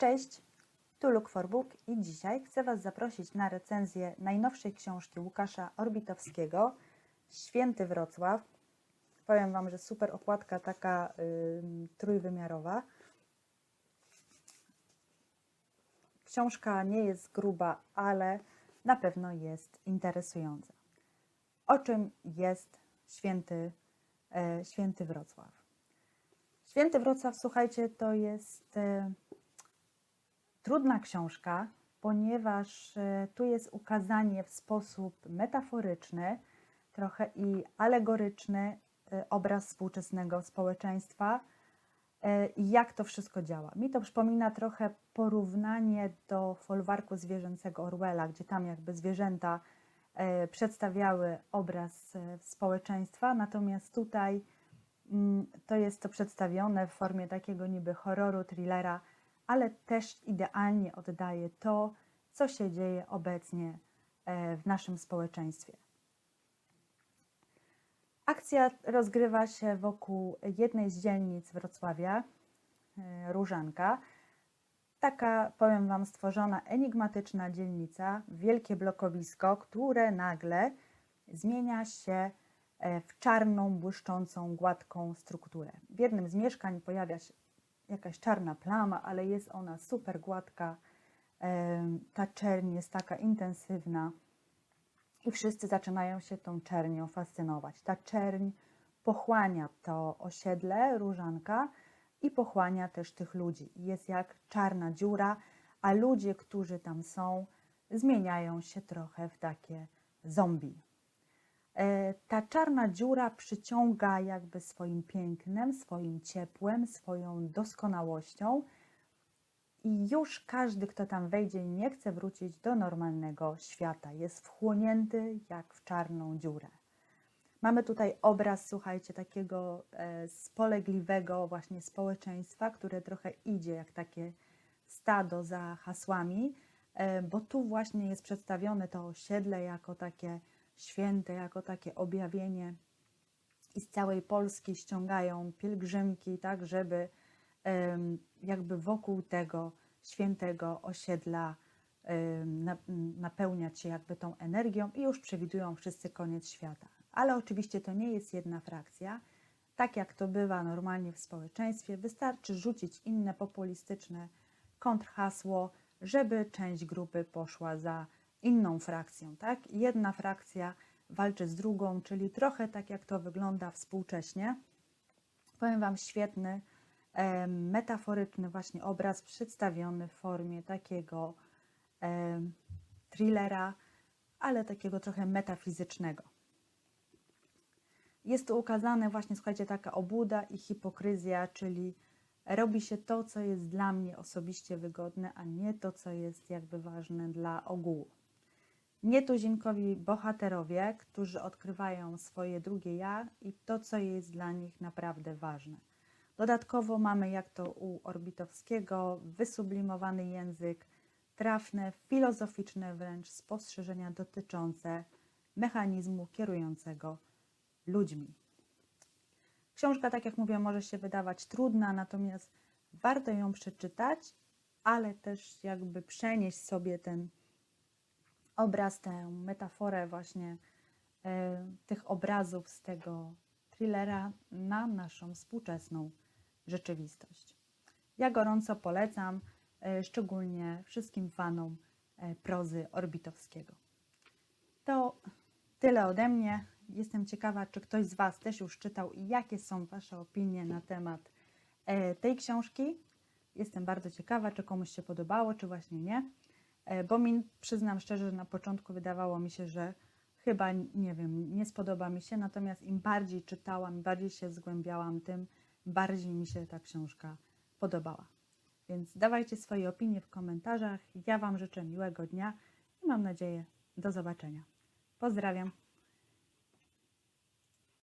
Cześć, tu Look for Book i dzisiaj chcę Was zaprosić na recenzję najnowszej książki Łukasza Orbitowskiego Święty Wrocław. Powiem Wam, że super okładka taka ym, trójwymiarowa. Książka nie jest gruba, ale na pewno jest interesująca. O czym jest Święty, e, Święty Wrocław? Święty Wrocław, słuchajcie, to jest e, trudna książka, ponieważ e, tu jest ukazanie w sposób metaforyczny, trochę i alegoryczny e, obraz współczesnego społeczeństwa e, i jak to wszystko działa. Mi to przypomina trochę porównanie do folwarku zwierzęcego Orwella, gdzie tam jakby zwierzęta przedstawiały obraz społeczeństwa, natomiast tutaj mm, to jest to przedstawione w formie takiego niby horroru, thrillera, ale też idealnie oddaje to, co się dzieje obecnie e, w naszym społeczeństwie. Akcja rozgrywa się wokół jednej z dzielnic Wrocławia, e, Różanka. Taka, powiem Wam, stworzona enigmatyczna dzielnica, wielkie blokowisko, które nagle zmienia się e, w czarną, błyszczącą, gładką strukturę. W jednym z mieszkań pojawia się jakaś czarna plama, ale jest ona super gładka. Ta czerń jest taka intensywna i wszyscy zaczynają się tą czernią fascynować. Ta czerń pochłania to osiedle Różanka i pochłania też tych ludzi. Jest jak czarna dziura, a ludzie, którzy tam są, zmieniają się trochę w takie zombie. E, Ta czarna dziura przyciąga jakby swoim pięknem, swoim ciepłem, swoją doskonałością i już każdy, kto tam wejdzie, nie chce wrócić do normalnego świata. Jest wchłonięty jak w czarną dziurę. Mamy tutaj obraz, słuchajcie, takiego e, spolegliwego właśnie społeczeństwa, które trochę idzie jak takie stado za hasłami, e, bo tu właśnie jest przedstawione to osiedle jako takie święte, jako takie objawienie i z całej Polski ściągają pielgrzymki, tak, żeby jakby wokół tego świętego osiedla napełniać się jakby tą energią i już przewidują wszyscy koniec świata. Ale oczywiście to nie jest jedna frakcja. Tak jak to bywa normalnie w społeczeństwie, wystarczy rzucić inne populistyczne kontrhasło, żeby część grupy poszła za inną frakcją. Tak? Jedna frakcja walczy z drugą, czyli trochę tak jak to wygląda współcześnie. Powiem Wam świetny, e, metaforyczny właśnie obraz przedstawiony w formie takiego e, thrillera, ale takiego trochę metafizycznego. Jest tu ukazane właśnie, słuchajcie, taka obłuda i hipokryzja, czyli robi się to, co jest dla mnie osobiście wygodne, a nie to, co jest jakby ważne dla ogółu. Nietuzinkowi bohaterowie, którzy odkrywają swoje drugie ja i to, co jest dla nich naprawdę ważne. Dodatkowo mamy, jak to u Orbitowskiego, wysublimowany język, trafne, filozoficzne wręcz spostrzeżenia dotyczące mechanizmu kierującego ludźmi. Książka, tak jak mówię, może się wydawać trudna, natomiast warto ją przeczytać, ale też jakby przenieść sobie ten obraz, tę metaforę właśnie e, tych obrazów z tego thrillera na naszą współczesną rzeczywistość. Ja gorąco polecam, e, szczególnie wszystkim fanom e, prozy Orbitowskiego. To tyle ode mnie. Jestem ciekawa, czy ktoś z Was też już czytał i jakie są Wasze opinie na temat tej książki. Jestem bardzo ciekawa, czy komuś się podobało, czy właśnie nie. E, Bo mi, przyznam szczerze, że na początku wydawało mi się, że chyba, nie wiem, nie spodoba mi się, natomiast im bardziej czytałam, im bardziej się zgłębiałam, tym bardziej mi się ta książka podobała. Więc dawajcie swoje opinie w komentarzach. Ja Wam życzę miłego dnia i mam nadzieję do zobaczenia. Pozdrawiam.